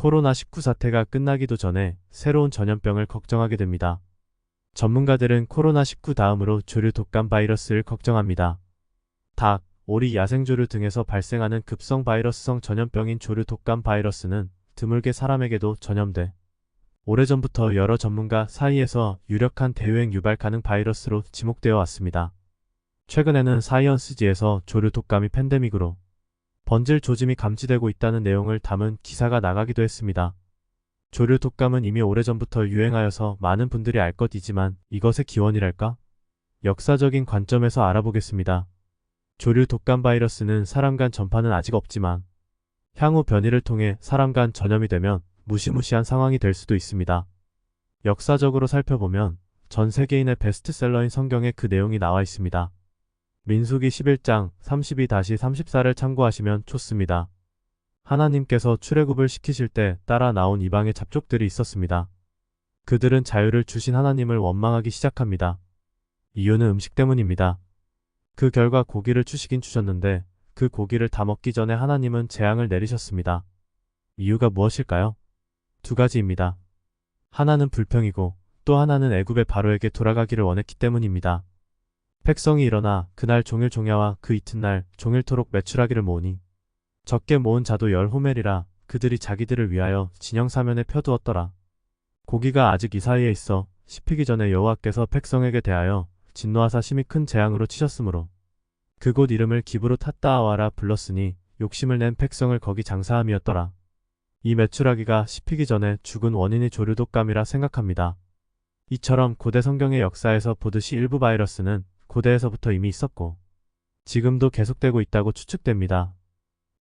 코로나19 사태가 끝나기도 전에 새로운 전염병을 걱정하게 됩니다. 전문가들은 코로나19 다음으로 조류 독감 바이러스를 걱정합니다. 닭, 오리, 야생조류 등에서 발생하는 급성 바이러스성 전염병인 조류 독감 바이러스는 드물게 사람에게도 전염돼 오래전부터 여러 전문가 사이에서 유력한 대유행 유발 가능 바이러스로 지목되어 왔습니다. 최근에는 사이언스지에서 조류 독감이 팬데믹으로 번질 조짐이 감지되고 있다는 내용을 담은 기사가 나가기도 했습니다. 조류 독감은 이미 오래전부터 유행하여서 많은 분들이 알 것이지만 이것의 기원이랄까? 역사적인 관점에서 알아보겠습니다. 조류 독감 바이러스는 사람 간 전파는 아직 없지만 향후 변이를 통해 사람 간 전염이 되면 무시무시한 상황이 될 수도 있습니다. 역사적으로 살펴보면 전 세계인의 베스트셀러인 성경에 그 내용이 나와 있습니다. 민수기 11장 32-34를 참고하시면 좋습니다. 하나님께서 출애굽을 시키실 때 따라 나온 이방의 잡족들이 있었습니다. 그들은 자유를 주신 하나님을 원망하기 시작합니다. 이유는 음식 때문입니다. 그 결과 고기를 주시긴 주셨는데 그 고기를 다 먹기 전에 하나님은 재앙을 내리셨습니다. 이유가 무엇일까요? 두 가지입니다. 하나는 불평이고 또 하나는 애굽의 바로에게 돌아가기를 원했기 때문입니다. 백성이 일어나 그날 종일 종야와 그 이튿날 종일토록 매출하기를 모으니 적게 모은 자도 열 호멜이라 그들이 자기들을 위하여 진영 사면에 펴두었더라. 고기가 아직 이 사이에 있어 씹히기 전에 여호와께서 백성에게 대하여 진노하사 심히 큰 재앙으로 치셨으므로 그곳 이름을 기브로 탔다아와라 불렀으니 욕심을 낸 백성을 거기 장사함이었더라. 이 매출하기가 씹히기 전에 죽은 원인이 조류독감이라 생각합니다. 이처럼 고대 성경의 역사에서 보듯이 일부 바이러스는 고대에서부터 이미 있었고 지금도 계속되고 있다고 추측됩니다.